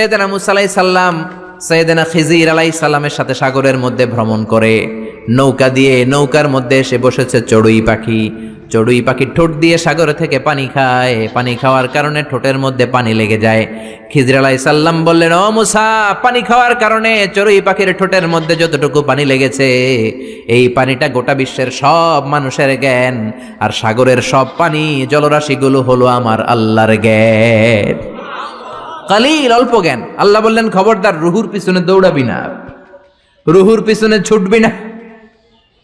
সৈয়দানা মুসা আলাই সাল্লাম সৈয়দানা খিজির আলাই সাল্লামের সাথে সাগরের মধ্যে ভ্রমণ করে। নৌকা দিয়ে, নৌকার মধ্যে এসে বসেছে চড়ুই পাখি। চড়ুই পাখি ঠোঁট দিয়ে সাগর থেকে পানি খায়। পানি খাওয়ার কারণে ঠোঁটের মধ্যে পানি লেগে যায়। খিজির আলাই সাল্লাম বললেন, ও মুসা, পানি খাওয়ার কারণে চড়ুই পাখির ঠোঁটের মধ্যে যতটুকু পানি লেগেছে, এই পানিটা গোটা বিশ্বের সব মানুষের জ্ঞান। আর সাগরের সব পানি, জলরাশিগুলো হলো আমার আল্লাহর জ্ঞান। কালিল, অল্প জ্ঞান। আল্লাহ বললেন, খবরদার, রুহুর পিছনে দৌড়াবি না। রুহুর পিছনে ছুটবি না।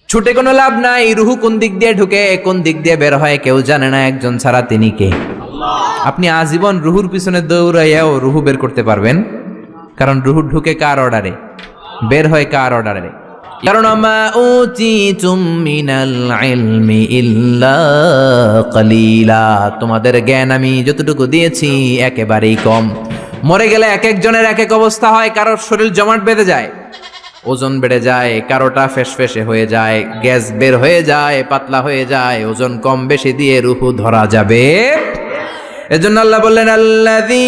ছুটে কোনো লাভ নাই। রুহু কোন দিক দিয়ে ঢুকে, কোন দিক দিয়ে বের হয়, কেউ জানে না একজন ছাড়া তিনি কে। আপনি আজীবন রুহুর পিছনে দৌড়াইয়াও রুহু বের করতে পারবেন। কারণ রুহু ঢুকে কার অর্ডারে? বের হয় কার অর্ডারে? কারণ, আমা উচিতুম মিনাল ইলমি ইল্লা কালিলা। তোমাদের জ্ঞান আমি যতটুকু দিয়েছি, একেবারেই কম। মরে গেলে এক একজনের এক এক অবস্থা হয়, কারোর শরীর জমাট বেঁধে যায়, ওজন বেড়ে যায়, কারোটা ফেসফেসে হয়ে যায়, গ্যাস বের হয়ে যায়, পাতলা হয়ে যায়, ওজন কম বেশি দিয়ে রুহু ধরা যাবে। এজন্য আল্লাহ বললেন, আল্লাযী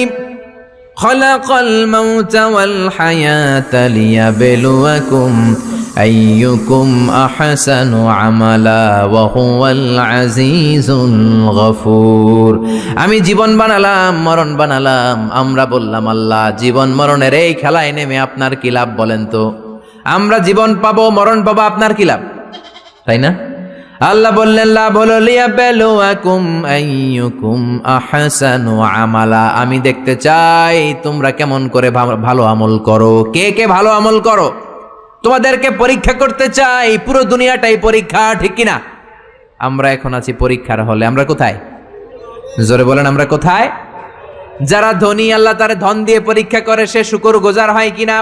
خلق الموت والحياة ليبلوكم أيكم أحسن عملا وهو العزيز الغفور আমি জীবন বানালাম মরণ বানালাম আমরা বললাম আল্লাহ জীবন মরণের এই খেলায় নেমে আপনার কি লাভ বলেন তো আমরা জীবন পাবো মরণ পাবো আপনার কি লাভ তাই না আল্লাহ বললেন লাভ হলো লিয়াবেলুয়াকুম আইয়ুকুম আহসানু আমালা। আমি দেখতে চাই তোমরা কেমন করে ভালো আমল করো। কে কে ভালো আমল করো? তোমাদেরকে পরীক্ষা করতে চাই, পুরো দুনিয়াটাই পরীক্ষা, ঠিক কিনা? আমরা এখন আছি পরীক্ষার হলে, আমরা কোথায়? জোরে বলেন, আমরা কোথায়? যারা ধনী, আল্লাহ তার ধন দিয়ে পরীক্ষা করে, সে শুকর গোজার হয় কিনা?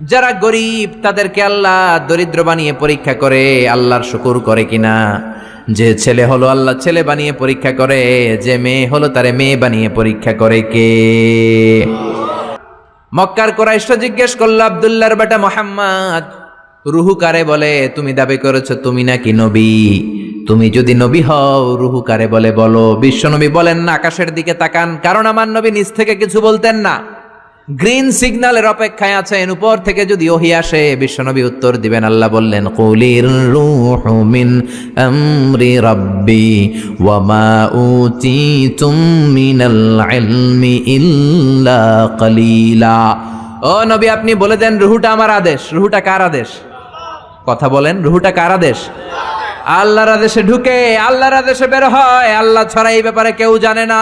যারা গরিব, তাদেরকে আল্লাহ দরিদ্র বানিয়ে পরীক্ষা করে, আল্লাহর শুকুর করে কিনা? যে ছেলে হলো আল্লাহ, ছেলে বানিয়ে পরীক্ষা করে, যে মেয়ে হলো তারে মেয়ে বানিয়ে পরীক্ষা করে কে? মক্কার কোরাইশটা জিজ্ঞেস করল, আবদুল্লাহর বেটা মোহাম্মদ, রুহু কারে বলে, তুমি দাবি করেছ, তুমি নাকি নবী? তুমি যদি নবী হও, রুহু কারে বলে বলো? বিশ্ব নবী বলেন না, আকাশের দিকে তাকান, কারণ আমার নবী নিজ থেকে কিছু বলতেন না। গ্রিন সিগন্যালের অপেক্ষায় আছেন, উপর থেকে যদি ওহি আসে, বিশ্বনবী উত্তর দিবেন, আল্লাহ বললেন, কুলির রূহু মিন আমরি রাব্বি ওয়া মা উতিতুম মিনাল ইলমি ইল্লা কালিলা। ও নবী, আপনি বলে দেন, রুহুটা আমার আদেশ। রুহুটা কার আদেশ? কথা বলেন, রুহুটা কার আদেশ? আল্লাহর আদেশে ঢুকে, আল্লাহর আদেশে বের হয়, আল্লাহ ছাড়া এই ব্যাপারে কেউ জানে না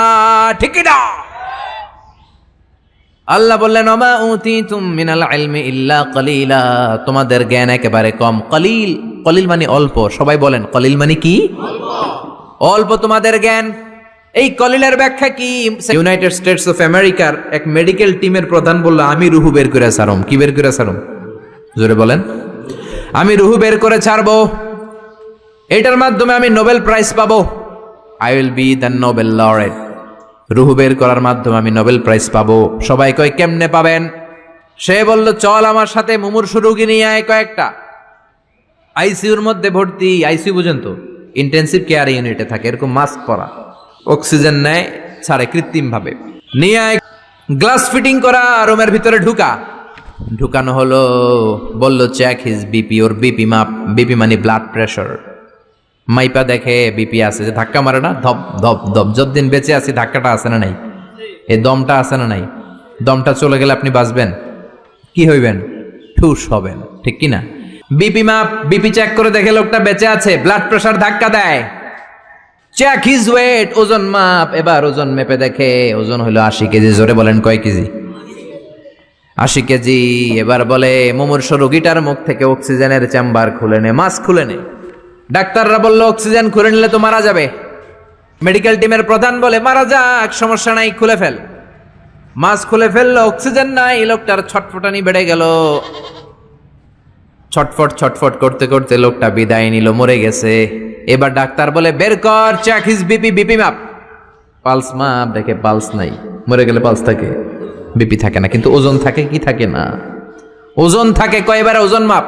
ঠিক না। আল্লাহ বললেন অমা উতি মিনাল ইলমি ইল্লা কলিলা। তোমাদের জ্ঞান একেবারে কম। কলিল কলিল মানে অল্প। সবাই বলেন, কলিল মানে কি? অল্প তোমাদের জ্ঞান। এই কলিলের ব্যাখ্যা কি? ইউনাইটেড স্টেটস অফ আমেরিকার এক মেডিকেল টিমের প্রধান বলল, আমি রুহু বের করে ছাড়ম। কি বের করে ছাড়ম? জোরে বলেন। আমি রুহু বের করে ছাড়বো। এটার মাধ্যমে আমি নোবেল প্রাইজ পাবো। I will be the Nobel laureate রুহু বের করার মাধ্যমে আমি নোবেল প্রাইজ পাবো। সবাই কয়, কেমনে পাবেন? সে বলল, চল আমার সাথে মুমূর্ষু রুগী নিয়ে আয় কয়েকটা। আইসিইউর মধ্যে ভর্তি, আইসিইউ বুঝেন তো ইন্টেন্সিভ কেয়ার ইউনিটে থাকে, এরকম মাস্ক পরা। অক্সিজেন নেয়, ছাড়ে কৃত্রিম ভাবে নিয়ে আয় গ্লাস ফিটিং করা রুমের ভিতরে ঢুকা। ঢুকানো হলো, বলল চেক হিজ বিপি ওর বিপি মাপ বিপি মানে ব্লাড প্রেশার মাইপা দেখে বিপি আছে, যে ধাক্কা মারে না, ধপ ধপ ধপ। যতদিন বেঁচে আছি, ধাক্কাটা আছে না নাই? এই দমটা আছে না নাই? দমটা চলে গেলে আপনি বাঁচবেন। কি হইবেন? ঠুস হবেন। ঠিক কি না? বিপি মাপ, বিপি চেক করে দেখে লোকটা বেঁচে আছে ব্লাড প্রেশার ধাক্কা দেয়। চেক হিজ ওয়েট ওজন মাপ। এবার ওজন মেপে দেখে, ওজন হলো আশি কেজি, জোরে বলেন কয় কেজি? আশি কেজি। এবার বলে, মুমূর্ষ রোগীটার মুখ থেকে অক্সিজেনের চেম্বার খুলে নে মাস্ক খুলে নে। ডাক্তাররা বলল অক্সিজেন খুলে নিলে তো মারা যাবে। মেডিকেল টিমের প্রধান বলে, মারা যাক, সমস্যা নাই, খুলে ফেল। মাস্ক খুলে ফেলল অক্সিজেন নাই, লোকটার ছটফটানি বেড়ে গেল। ছটফট ছটফট করতে করতে লোকটা বিদায় নিল, মরে গেছে। এবার ডাক্তার বলে, বের কর চেক হিজ বিপি বিপি মাপ পালস মাপ দেখে পালস নাই, মরে গেলে পালস থাকে বিপি থাকে না, কিন্তু ওজন থাকে কি থাকে না? ওজন থাকে কয়বার, ওজন মাপ?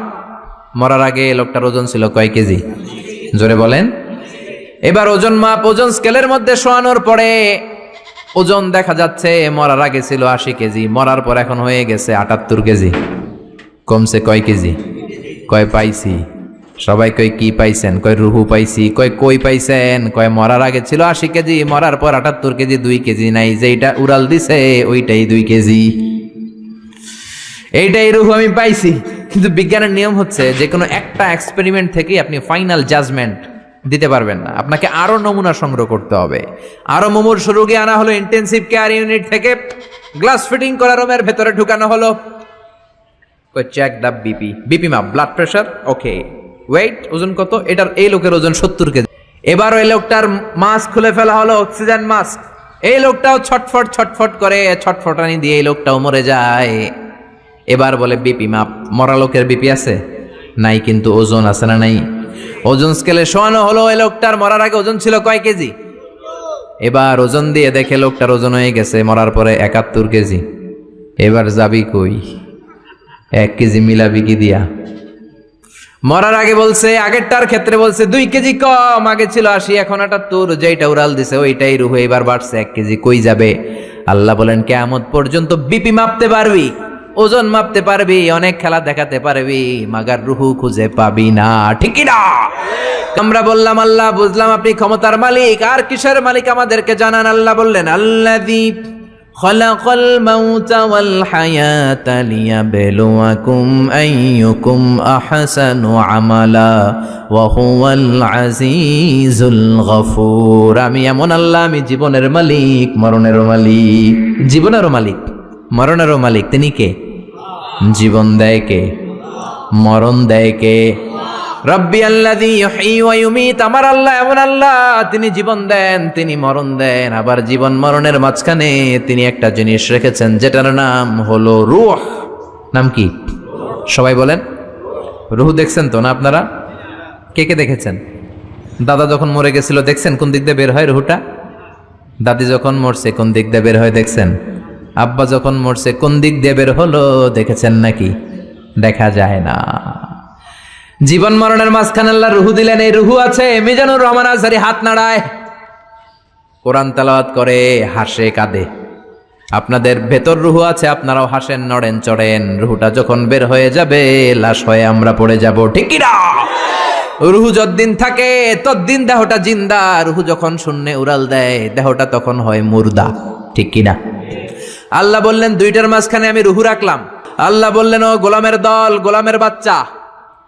মরার আগে লোকটার ওজন ছিল কয় কেজি? জোরে বলেন। এবার ওজন মাপ, ওজন স্কেলের মধ্যে শোয়ানোর পরে ওজন দেখা যাচ্ছে মরার আগে ছিল আশি কেজি, মরার পর এখন হয়ে গেছে আটাত্তর কেজি। কমছে কয় কেজি? কয় পাইছি। সবাই কয় কি পাইছেন? কয় রুহু পাইছি, কয় কই পাইছেন? কয় মরার আগে ছিল আশি কেজি, মরার পর আটাত্তর কেজি, দুই কেজি নাই, যেইটা উড়াল দিছে, ওইটাই দুই কেজি। এইটাই রুহু আমি পাইছি। কিন্তু বিজ্ঞানের নিয়ম হচ্ছে যে কোনো একটা এক্সপেরিমেন্ট থেকেই আপনি ফাইনাল জাজমেন্ট দিতে পারবেন না। আপনাকে আরও নমুনা সংগ্রহ করতে হবে। আরও মুমূর্ষ রোগী আনা হলো ইন্টেনসিভ কেয়ার ইউনিট থেকে। গ্লাস ফিটিং করা রুমের ভেতরে ঢুকানো হলো। চেক দ্য বিপি বিপি মাপ ব্লাড প্রেশার ওকে ওয়েট ওজন কত? এটার এই লোকের ওজন সত্তর কেজি। এবার ওই লোকটার মাস্ক খুলে ফেলা হলো অক্সিজেন মাস্ক এই লোকটাও ছটফট ছটফট করে, ছটফটানি দিয়ে এই লোকটাও মরে যায়। এবার বলে, বিপি মাপ মরা লোকের বিপি আছে? নাই, কিন্তু ওজন আছে না নাই? ওজন স্কেলে শোয়ানো হলো, ওই লোকটার মরার আগে ওজন ছিল কয় কেজি? এবার ওজন দিয়ে দেখে লোকটার ওজন হয়ে গেছে, মরার পরে একাত্তর কেজি। এবার যাবি কই? এক কেজি মিলাবি কি দিয়া? মরার আগে বলছে, আগেরটার ক্ষেত্রে বলছে, দুই কেজি কম, আগে ছিল আশি, এখন একটা তোর যেইটা উড়াল দিছে, ওইটাই রুহু, এবার বাড়ছে এক কেজি, কই যাবে? আল্লাহ বলেন, কেয়ামত পর্যন্ত বিপি মাপতে পারবি? ওজন মাপতে পারবি অনেক খেলা দেখাতে পারবি মাগার রুহু খুঁজে পাবি না ঠিকই না আমরা বললাম আল্লাহ বুঝলাম আপনি ক্ষমতার মালিক আর কিসের মালিক আমাদেরকে জানান আল্লাহ বললেন আল্লাহ خلق الموت والحياة ليبلوكم أيكم أحسن عملا وهو العزيز الغفور আমি এমন আল্লাহ আমি জীবনের মালিক মরণেরও মালিক জীবনেরও মালিক মরণেরও মালিক তিনি কে? জীবন দেয় কে? মরণ দেয় কে? রব্বি ইউমীত, আমার আল্লাহ এমন আল্লাহ, তিনি জীবন দেন, তিনি মরণ দেন। আবার জীবন মরণের মাঝখানে তিনি একটা জিনিস রেখেছেন, যেটার নাম হলো রূহ। নাম কি? সবাই বলেন। রুহ দেখছেন তো না আপনারা? কে কে দেখেছেন? দাদা যখন মরে গেছিল, দেখছেন কোন দিক দিয়ে বের হয় রুহুটা? দাদি যখন মরছে, কোন দিক দিয়ে বের হয় দেখছেন? আব্বা যখন মরছে, কোন দিক দিয়ে বের হলো, দেখেছেন নাকি? দেখা যায় না। জীবন মরণের মাঝখানে আল্লাহ রুহু দিলেন, এই রুহু আছে, মিজানুর রহমান আজহারি হাত নাড়ায়। কোরআন তালাওয়াত করে, হাসে, কাঁদে। আপনাদের ভেতর রুহু আছে, আপনারাও হাসেন, নড়েন, চড়েন। রুহুটা যখন বের হয়ে যাবে, লাশ হয়ে আমরা পড়ে যাব ঠিকই না? রুহু যতদিন থাকে, ততদিন দেহটা জিন্দা। রুহু যখন শূন্যে উড়াল দেয়, দেহটা তখন হয় মুর্দা, ঠিক কিনা আল্লাহ বললেন, দুইটার মাঝখানে আমি রুহু রাখলাম। আল্লাহ বললেন, ও গোলামের দল, গোলামের বাচ্চা,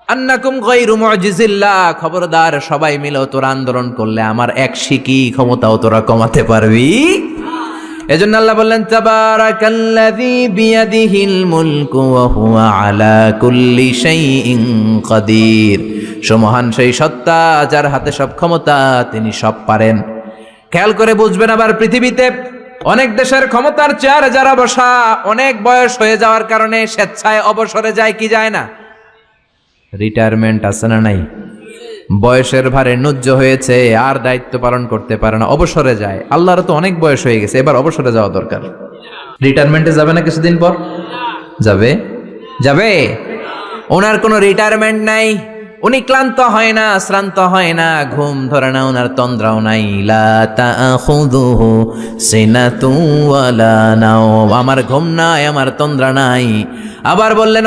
আন্নাকুম গায়রু মুজিজিল্লাহ, খবরদার, সবাই মিলে তোরা আন্দোলন করলে আমার এক শিকি ক্ষমতাও তোরা কমাতে পারবি। এজন্য আল্লাহ বললেন, তাবারাকাল্লাযী বিয়াদিহিল মুলকু ওয়া হুয়া আলা কুল্লি শাইইন কাদির। সমহান সেই সত্তা, যার হাতে সব ক্ষমতা, তিনি সব পারেন। খেয়াল করে বুঝবেন আবার পৃথিবীতে অনেক দেশের ক্ষমতার চেয়ারে যারা বসা, অনেক বয়স হয়ে যাওয়ার কারণে স্বেচ্ছায় অবসরে যায় কি যায় না? রিটায়ারমেন্ট আছে না নাই? বয়সের ভারে নুজ্জ হয়েছে, আর দায়িত্ব পালন করতে পারে না, অবসরে যায়। আল্লাহর তো অনেক বয়স হয়ে গেছে, এবার অবসরে যাওয়া দরকার। রিটায়ারমেন্টে যাবে না কিছুদিন পর? যাবে? যাবে? ওনার কোনো রিটায়ারমেন্ট নাই? উনি ক্লান্ত হয় না, শ্রান্ত হয় না, ঘুম ধরে না ওনার তন্দ্রাও নাই। আমার ঘুম নাই, আমার তন্দ্রা নাই। আবার বললেন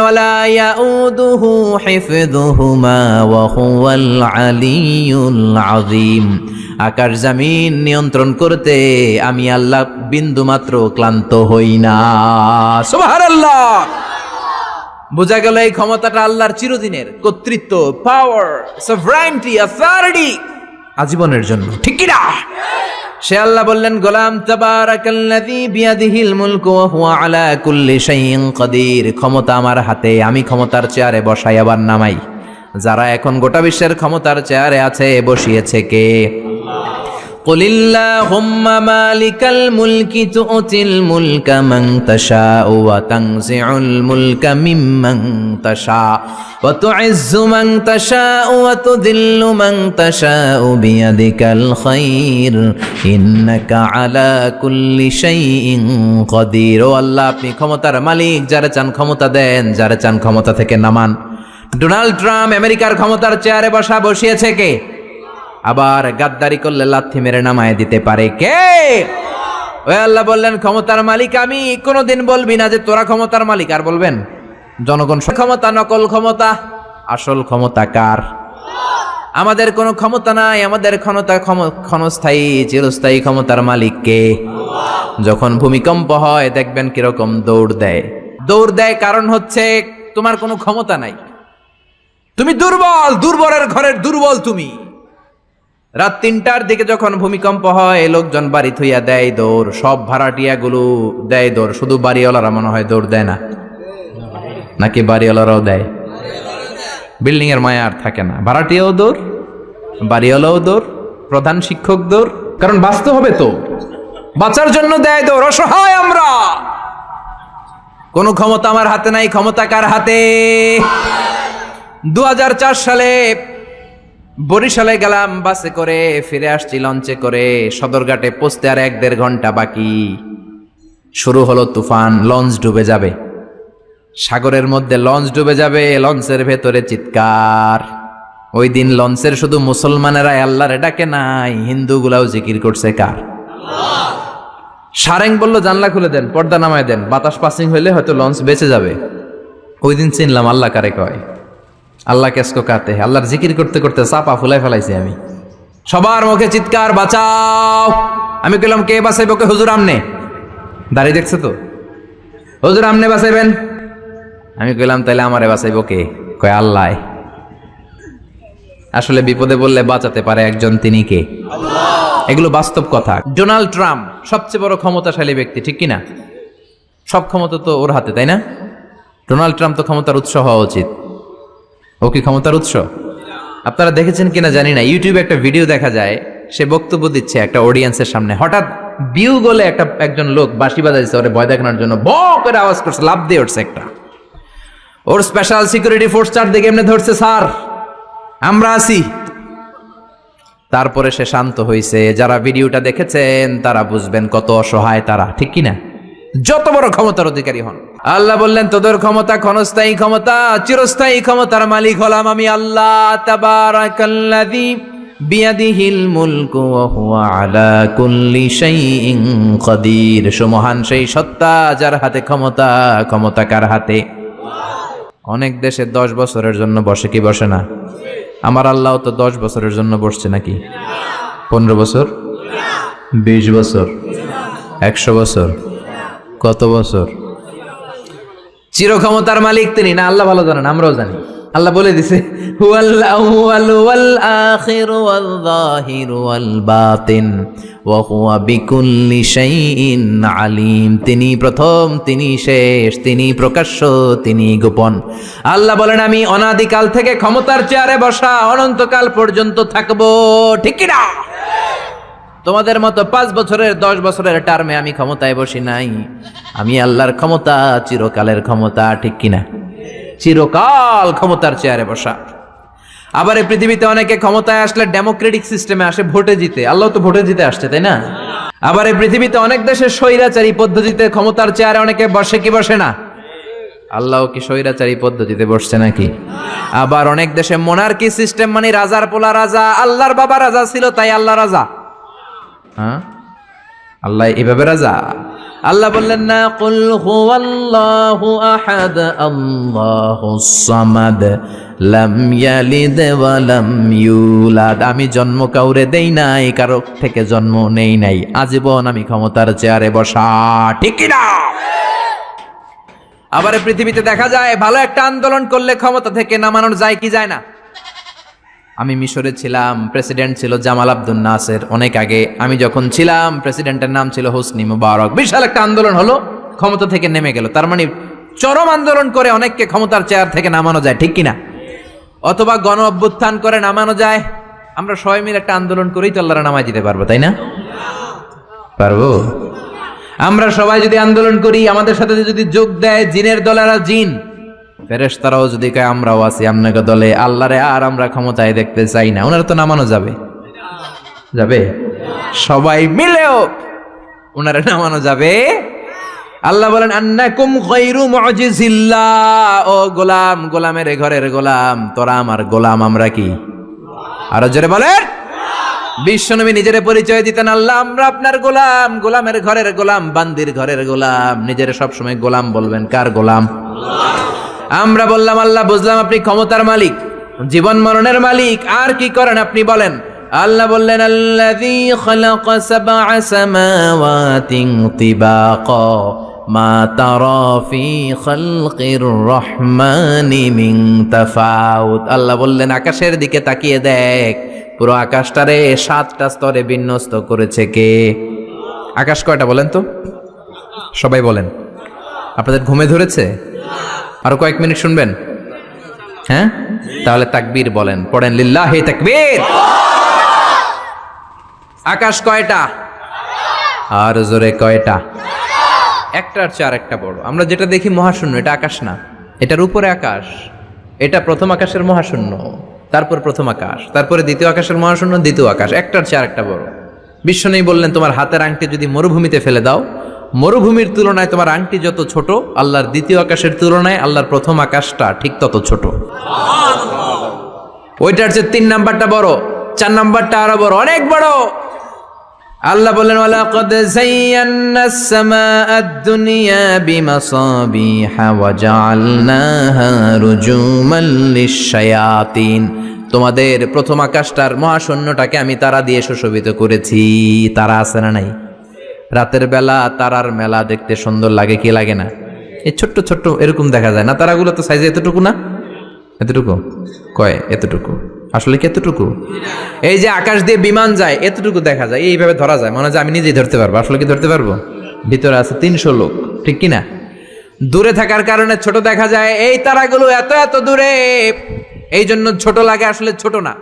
আযীম। আকাশ জামিন নিয়ন্ত্রণ করতে আমি আল্লাহ বিন্দু মাত্র ক্লান্ত হই না। সুবহানাল্লাহ! বোঝা গেল এই ক্ষমতাটা আল্লাহর চিরদিনের কর্তৃত্ব পাওয়ার সভরাইনটি অথরিটি আজীবনের জন্য। ঠিক কি না সে আল্লাহ বললেন, গোলাম তাবারাকাল্লাযী বিয়াদিহিল মুলকু ওয়া হুয়া আলা কুল্লি শাইইন কাদির। ক্ষমতা আমার হাতে, আমি ক্ষমতার চেয়ারে বসাই, আবার নামাই। যারা এখন গোটা বিশ্বের ক্ষমতার চেয়ারে আছে বসিয়েছে কে? قل اللهم مالك الملك تؤتي الملك من تشاء وتنزع الملك ممن تشاء وتعز من تشاء وتذل من تشاء بيدك الخير إنك على كل شيء قدير ও আল্লাহ আপনি ক্ষমতার মালিক যারা চান ক্ষমতা দেন যারা চান ক্ষমতা থেকে নামান ডোনাল্ড ট্রাম্প আমেরিকার ক্ষমতার চেয়ারে বসা বসিয়েছে কে আবার গাদ্দারি করলে লাথি মেরে নামায় দিতে পারে কে? ওই আল্লাহ বললেন, ক্ষমতার মালিক আমি। কোনোদিন বলবি না যে তোরা ক্ষমতার মালিক, আর বলবেন, জনগণ ক্ষমতা নকল ক্ষমতা, আসল ক্ষমতা কার? আমাদের কোনো ক্ষমতা নাই, আমাদের ক্ষমতা ক্ষম- ক্ষণস্থায়ী, চিরস্থায়ী ক্ষমতার মালিক কে? যখন ভূমিকম্প হয়, দেখবেন কীরকম দৌড় দেয়। দৌড় দেয় কারণ হচ্ছে তোমার কোনো ক্ষমতা নাই। তুমি দুর্বল, দুর্বলের ঘরের দুর্বল তুমি। রাত তিনটার দিকে যখন ভূমিকম্প হয়, লোকজন বাড়ি থইয়া দেয় দৌড়। সব ভাড়াটিয়াগুলো দেয় দৌড়। শুধু বাড়িওয়ালারা মনে হয় দৌড় দেয় না। নাকি বাড়িওয়ালারাও দেয়? বিল্ডিং এর মায়া আর থাকে না। ভাড়াটিয়াও দৌড়, বাড়িওয়ালাও দৌড়, প্রধান শিক্ষক দৌড়। কারণ বাঁচতে হবে তো। বাঁচার জন্য দেয় দৌড়। অসহায় আমরা! কোনো ক্ষমতা আমার হাতে নাই। ক্ষমতা কার হাতে? দু হাজার চার সালে বরিশালে গেলাম, বাসে করে ফিরে আসছি লঞ্চে করে। সদরঘাটে পৌঁছতে আর এক দেড় ঘণ্টা বাকি। শুরু হলো তুফান, লঞ্চ ডুবে যাবে। সাগরের মধ্যে লঞ্চ ডুবে যাবে, লঞ্চের ভেতরে চিৎকার। ওই দিন লঞ্চের শুধু মুসলমানেরা আল্লাহরে ডাকে নাই, হিন্দুগুলাও জিকির করছে কার? সারেং বলল, জানলা খুলে দেন, পর্দা নামায় দেন, বাতাস পাসিং হইলে হয়তো লঞ্চ বেঁচে যাবে। ওই দিন চিনলাম আল্লাহ কারে কয়। আল্লাহ কেসকো কাতে আল্লাহর জিকির করতে করতে চাপা ফুলাই ফেলাইছি আমি। সবার মুখে চিৎকার বাঁচাও। আমি কইলাম কে বাঁচাইব? কে হুজুর আমনে। দাঁড়িয়ে দেখছে তো? হুজুর আমনে বাঁচাইবেন? আমি কইলাম তাইলে আমারে বাঁচাইব কে? কয় আল্লাহ। আসলে বিপদে বললে বাঁচাতে পারে একজন তিনি কে? এগুলো বাস্তব কথা। ডোনাল্ড ট্রাম্প সবচেয়ে বড় ক্ষমতাশালী ব্যক্তি ঠিক কিনা? সব ক্ষমতা তো ওর হাতে তাই না? ডোনাল্ড ট্রাম্প তো ক্ষমতার উৎস হওয়া উচিত। ও কি ক্ষমতার উৎস? আপনারা দেখেছেন কিনা জানি না ইউটিউবে একটা ভিডিও দেখা যায়, সে বক্তব্য দিচ্ছে একটা অডিয়েন্সের সামনে। হঠাৎ বিউ বলে একটা, একজন লোক বাঁশি বাজাইছে, ওরে ভয় দেখানোর জন্য ব করে আওয়াজ করছে লাভ দিয়ে উঠছে একটা। ওর স্পেশাল সিকিউরিটি ফোর্স চার দিকে এমনি ধরছে, স্যার, আমরা আছি। তারপরে সে শান্ত হয়েছে যারা ভিডিওটা দেখেছেন, তারা বুঝবেন কত অসহায় তারা, ঠিক কি না যত বড় ক্ষমতার অধিকারী হন। আল্লাহ বললেন, তোদের ক্ষমতা ক্ষণস্থায়ী ক্ষমতা, চিরস্থায়ী ক্ষমতার মালিক হলাম আমি আল্লাহ। সেই সত্তা যার হাতে ক্ষমতা ক্ষমতা কার হাতে? অনেক দেশে দশ বছরের জন্য বসে কি বসে না? আমার আল্লাহ তো দশ বছরের জন্য বসছে নাকি? পনেরো বছর? বিশ বছর? একশো বছর? কত বছর? চিরক্ষমতার মালিক তিনি। না, আল্লাহ ভালো জানেন, আমরাও জানি। আল্লাহ বলে দিছে আলিম। তিনি প্রথম, তিনি শেষ, তিনি প্রকাশ্য, তিনি গোপন। আল্লাহ বলেন, আমি অনাদিকাল থেকে ক্ষমতার চেয়ারে বসা, অনন্তকাল পর্যন্ত থাকব। ঠিক না তোমাদের মতো পাঁচ বছরের, দশ বছরের টার্মে আমি ক্ষমতায় বসি নাই। আমি আল্লাহর ক্ষমতা, চিরকালের ক্ষমতা, ঠিক কিনা? চিরকাল ক্ষমতার চেয়ারে বসা। আবার এই পৃথিবীতে অনেকে ক্ষমতায় আসলে ডেমোক্রেটিক সিস্টেমে আসে ভোটে জিতে। আল্লাহ তো ভোটে জিতে আসছে, তাই না? আবার এই পৃথিবীতে অনেক দেশের স্বৈরাচারী পদ্ধতিতে ক্ষমতার চেয়ারে অনেকে বসে কি বসে না? আল্লাহ কি স্বৈরাচারী পদ্ধতিতে বসছে নাকি? আবার অনেক দেশে মোনার্কি সিস্টেম মানে রাজার পোলা রাজা, আল্লাহর বাবা রাজা ছিল, তাই আল্লাহ রাজা। হ্যাঁ? আল্লাহ এভাবে রাজা? আল্লাহ বললেন, না, কুল হুয়াল্লাহু আহাদ আল্লাহুস সামাদ, লাম ইয়ালিদ ওয়া লাম ইউলাদ। আমি জন্ম কাউরে দেই নাই, কারও থেকে জন্ম নেই নাই। আজীবন আমি ক্ষমতার চেয়ারে বসা, ঠিক কি না আবার পৃথিবীতে দেখা যায়, ভালো একটা আন্দোলন করলে ক্ষমতা থেকে নামানো যায় কি যায় না? আমি মিশরে ছিলাম, প্রেসিডেন্ট ছিল জামাল আব্দুল নাসের। অনেক আগে আমি যখন ছিলাম, প্রেসিডেন্টের নাম ছিল হোসনি মুবারক। বিশাল একটা আন্দোলন হলো, ক্ষমতা থেকে নেমে গেল। তার মানে চরম আন্দোলন করে অনেককে ক্ষমতার চেয়ার থেকে নামানো যায়, ঠিক কিনা? অথবা গণ অভ্যুত্থান করে নামানো যায়। আমরা সবাই মিলে একটা আন্দোলন করেই তো আল্লাহরা নামায় দিতে পারব, তাই না? পারব? আমরা সবাই যদি আন্দোলন করি, আমাদের সাথে যদি যোগ দেয় জিনের দলেরা জিন ফেরেশতারাও যদি কয়, আমরাও আছি আপনাকে দলে, আল্লাহরে আর আমরা ক্ষমতায় দেখতে চাই না। ওনারা তো নামানো যাবে। যাবে? সবাই মিলেও ওনারা নামানো যাবে। আল্লাহ বলেন, আন্নাকুম গায়রু মুজিজিল্লাহ। ও গোলাম, গোলামের ঘরের গোলাম, তোরা আমার গোলাম, আমরা কি? আরও জোরে বলেন। বিশ্বনবী নিজের পরিচয় দিতেন, আল্লাহ, আমরা আপনার গোলাম। গোলামের ঘরের গোলাম, বান্দির ঘরের গোলাম। নিজের সবসময় গোলাম বলবেন, কার গোলাম? আমরা বললাম, আল্লাহ, বুঝলাম আপনি ক্ষমতার মালিক, জীবন মরণের মালিক, আর কি করেন আপনি বলেন? আল্লাহ বললেন, আল্লাযী রহমানি মিন তাফাউত। আল্লাহ বললেন, আকাশের দিকে তাকিয়ে দেখ, পুরো আকাশটারে সাতটা স্তরে বিন্যস্ত করেছে কে? আকাশ কয়টা বলেন তো? সবাই বলেন। আপনাদের ঘুমে ধরেছে? আরও কয়েক মিনিট শুনবেন? হ্যাঁ? তাহলে তাকবীর বলেন। পড়েন, লিল্লাহি তাকবীর। আকাশ কয়টা? আর জোরে কয়টা? একটার চেয়ে আরেকটা বড়। আমরা যেটা দেখি মহাশূন্য, এটা আকাশ না। এটার উপরে আকাশ। এটা প্রথম আকাশের মহাশূন্য, তারপর প্রথম আকাশ, তারপরে দ্বিতীয় আকাশের মহাশূন্য, দ্বিতীয় আকাশ। একটার চেয়ে একটা বড়। বিশ্ব নেই বললেন, তোমার হাতের আংটি যদি মরুভূমিতে ফেলে দাও মরুভূমির তুলনায় তোমার আংটি যত ছোট, আল্লাহর দ্বিতীয় আকাশের তুলনায় আল্লাহর প্রথম আকাশটা ঠিক তত ছোট। ওইটার চেয়ে তিন নাম্বারটা বড়, চার নাম্বারটা আরও বড়, অনেক বড়। আল্লাহ রুজুমান লিশ-শায়াতিন। তোমাদের প্রথম আকাশটার মহাশূন্যটাকে আমি তারা দিয়ে সুশোভিত করেছি। তারা আছে না নাই? রাতের বেলা তারার মেলা দেখতে সুন্দর লাগে কি লাগে না? এই ছোট্ট ছোট্ট এরকম দেখা যায় না? তারাগুলো তো সাইজে এতটুকু না? এতটুকু? কয়? এতটুকু। আসলে কি এতটুকু? এই যে আকাশ দিয়ে বিমান যায়, এতটুকু দেখা যায়। এইভাবে ধরা যায়। মনে হয় আমি নিজেই ধরতে পারব। আসলে কি ধরতে পারব? ভিতরে আছে তিনশো লোক। ঠিক কি না দূরে থাকার কারণে ছোট দেখা যায়। এই তারাগুলো এত এত দূরে। এই জন্য ছোট লাগে আসলে ছোট না।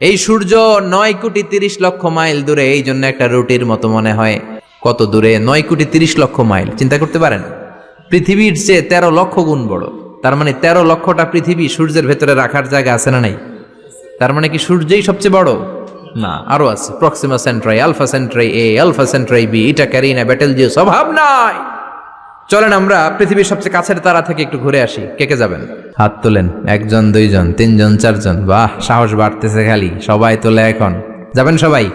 এই সূর্য নয় কোটি তিরিশ লক্ষ মাইল দূরে। এই জন্য একটা রুটির মতো মনে হয়। কত দূরে? নয় কোটি তিরিশ লক্ষ মাইল। চিন্তা করতে পারেন। পৃথিবীর চেয়ে তেরো লক্ষ গুণ বড়। তার মানে তেরো লক্ষটা পৃথিবী সূর্যের ভেতরে রাখার জায়গা আছে না নাই? তার মানে কি সূর্যই সবচেয়ে বড়? না, আরও আছে। Proxima Centauri Alpha Centauri A Alpha Centauri B এটা ক্যারিনা ব্যাটেল জিউস অভাব নাই! চলেন আমরা পৃথিবীর সবচেয়ে কাছের তারা থেকে একটু ঘুরে আসি। কে কে যাবেন? হাত তোলেন। একজন, দুইজন, তিনজন, চারজন। বাহ, সাহস বাড়তেছে খালি। সবাই তোলে এখন। যাবেন সবাই?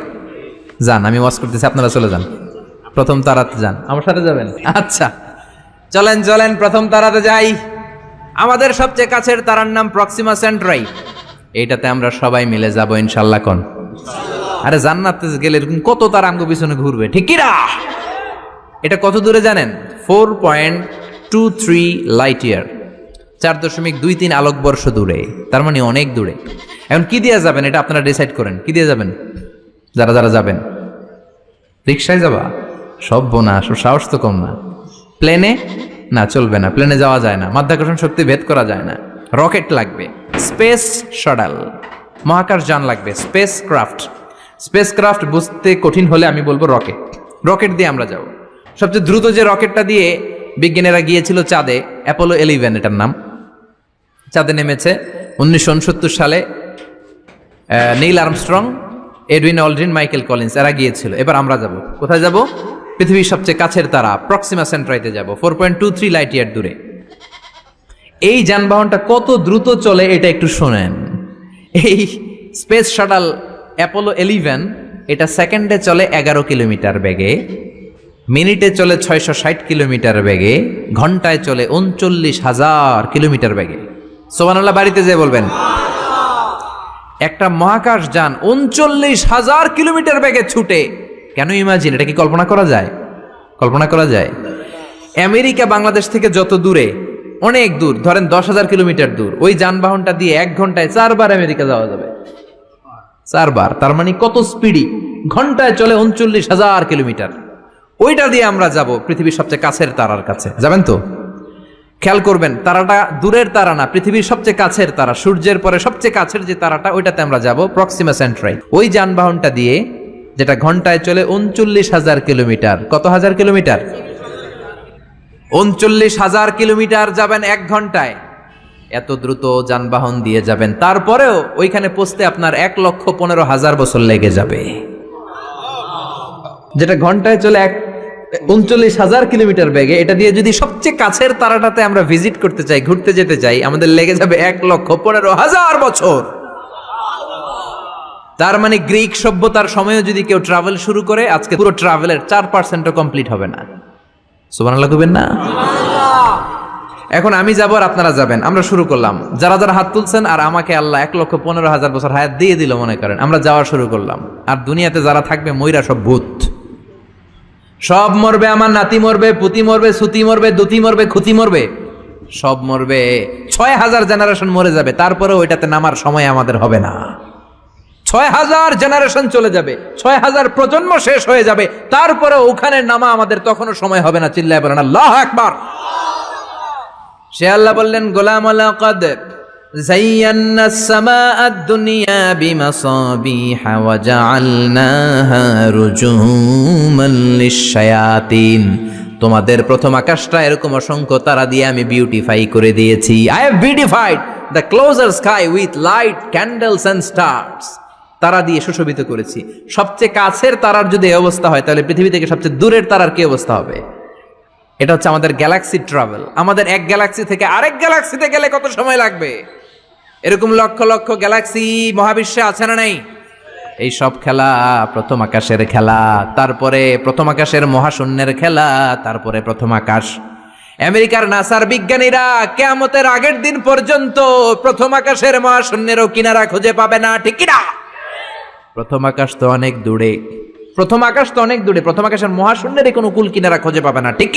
যান, আমি ওয়াশ করতেছি, আপনারা চলে যান। প্রথম তারাতে যান। আমার সাথে যাবেন? আচ্ছা। চলেন চলেন প্রথম তারাতে যাই। আমাদের সবচেয়ে কাছের তারার নাম প্রক্সিমা সেন্ট্রাই। এইটাতে আমরা সবাই মিলে যাব ইনশাল্লাহ কোন। আরে জান্নাতে গেলে এরকম কত তার আঙ্গ পিছনে ঘুরবে ঠিক কি না? এটা কত দূরে জানেন? Four point two three light year. চার দশমিক দুই তিন আলোকবর্ষ দূরে। তার মানে অনেক দূরে। এখন কি দিয়ে যাবেন? এটা আপনারা ডিসাইড করেন। কি দিয়ে যাবেন? যারা যারা যাবেন। রিক্সায় যাবা? সব না সাহস তো কম না। প্লেনে? না, চলবে না, প্লেনে যাওয়া যায় না, মাধ্যাকর্ষণ শক্তি ভেদ করা যায় না। রকেট লাগবে। স্পেস শডাল মহাকাশ যান লাগবে স্পেস ক্রাফট স্পেস ক্রাফট বুঝতে কঠিন হলে আমি বলব রকেট। রকেট দিয়ে আমরা যাব। সবচেয়ে দ্রুত যে রকেটটা দিয়ে বিজ্ঞানীরা গিয়েছিল চাঁদে, অ্যাপোলো এলিভেন এটার নাম। চাঁদে নেমেছে উনিশশো উনসত্তর সালে Neil Armstrong Edwin Aldrin, Michael Collins, এরা গিয়েছিল। এবার আমরা যাব। কোথায় যাব? পৃথিবীর সবচেয়ে কাছের তারা প্রক্সিমা সেন্ট্রাইতে যাব four point two three light year দূরে। এই যানবাহনটা কত দ্রুত চলে এটা একটু শোনেন। এই স্পেস শাটাল অ্যাপোলো এলিভেন এটা সেকেন্ডে চলে এগারো কিলোমিটার বেগে মিনিটে চলে ছয়শো ষাট কিলোমিটার বেগে, ঘন্টায় চলে উনচল্লিশ হাজার কিলোমিটার বেগে। সোমানাল্লাহ বাড়িতে যেয়ে বলবেন, একটা মহাকাশ যান উনচল্লিশ হাজার কিলোমিটার বেগে ছুটে। কেন ইমাজিন এটা কি কল্পনা করা যায়? কল্পনা করা যায়। আমেরিকা, বাংলাদেশ থেকে যত দূরে, অনেক দূর, ধরেন দশ হাজার কিলোমিটার দূর, ওই যানবাহনটা দিয়ে এক ঘন্টায় চারবার আমেরিকা যাওয়া যাবে। চারবার, তার মানে কত স্পিডি ঘন্টায় চলে উনচল্লিশ হাজার কিলোমিটার। ওইটা দিয়ে আমরা যাব পৃথিবীর সবচেয়ে কাছের তারার কাছে। যাবেন তো? খেয়াল করবেন, তারাটা দূরের তারা না, পৃথিবীর সবচেয়ে কাছের তারা, সূর্যের পরে সবচেয়ে কাছের যে তারাটা, ওইটাতে আমরা যাব প্রক্সিমা সেন্ট্রাই ওই যানবাহনটা দিয়ে যেটা ঘন্টায় চলে উনচল্লিশ হাজার কিলোমিটার। কত হাজার কিলোমিটার? উনচল্লিশ হাজার কিলোমিটার যাবেন এক ঘন্টায়। এত দ্রুত যানবাহন দিয়ে যাবেন। তারপরেও ওইখানে পৌঁছতে আপনার এক লক্ষ পনেরো হাজার বছর লেগে যাবে। যেটা ঘন্টায় চলে এক উনচল্লিশ হাজার কিলোমিটার বেগে, এটা দিয়ে যদি সবচেয়ে কাছের তারাটাতে আমরা ভিজিট করতে চাই, ঘুরতে যেতে চাই, আমাদের লেগে যাবে এক লক্ষ পনেরো হাজার বছর। তার মানে গ্রিক সভ্যতার সময়ও যদি কেউ ট্রাভেল শুরু করে আজকে পুরো ট্রাভেলের চার পার্সেন্টও কমপ্লিট হবে না। সুবহানাল্লাহ না? এখন আমি যাব আর আপনারা যাবেন। আমরা শুরু করলাম। যারা যারা হাত তুলছেন আর আমাকে আল্লাহ এক লক্ষ পনেরো হাজার বছর হায়াত দিয়ে দিল মনে করেন আমরা যাওয়া শুরু করলাম। আর দুনিয়াতে যারা থাকবে ময়রা সব ভূত। সব মরবে আমার নাতি মরবে পুতি মরবে সুতি মরবে দুতি মরবে খুতি মরবে। সব মরবে। ছয় হাজার জেনারেশন মরে যাবে তারপরে ওইটাতে নামার সময় আমাদের হবে না। ছয় হাজার জেনারেশন চলে যাবে ছয় হাজার প্রজন্ম শেষ হয়ে যাবে তারপরে ওখানে নামা আমাদের তখনও সময় হবে না চিল্লায় বলেন আল্লাহ একবার সে আল্লাহ বললেন গোলাম আলাকাদ زينا السماء الدنيا بمصابيح وجعلناها رجوما للشياطين তোমাদের প্রথম আকাশটা এরকম অসংখ্য তারা দিয়ে আমি বিউটিফাই করে দিয়েছি I have beautified the closer sky with light candles and stars তারা দিয়ে সুশোভিত করেছি। সবচেয়ে কাছের তারার যদি অবস্থা হয়, তাহলে পৃথিবী থেকে সবচেয়ে দূরের তারার কি অবস্থা হবে? এটা হচ্ছে আমাদের গ্যালাক্সি ট্রাভেল আমাদের এক গ্যালাক্সি থেকে আরেক গ্যালাক্সিতে গেলে কত সময় লাগবে? এরকম লক্ষ লক্ষ গ্যালাক্সি মহাবিশ্বে আছে না নাই? এই সব খেলা, প্রথম আকাশের খেলা, তারপরে প্রথম আকাশের মহাশূন্যের খেলা, তারপরে প্রথম আকাশ। আমেরিকার নাসার বিজ্ঞানীরা কেয়ামতের আগের দিন পর্যন্ত প্রথম আকাশের মহাশূন্যেরও কিনারা খুঁজে পাবে না, ঠিক কিনা? প্রথম আকাশ তো অনেক দূরে। প্রথম আকাশ তো অনেক দূরে। প্রথম আকাশের মহাশূন্যের কোনো কুল কিনারা খুঁজে পাবে না। ঠিক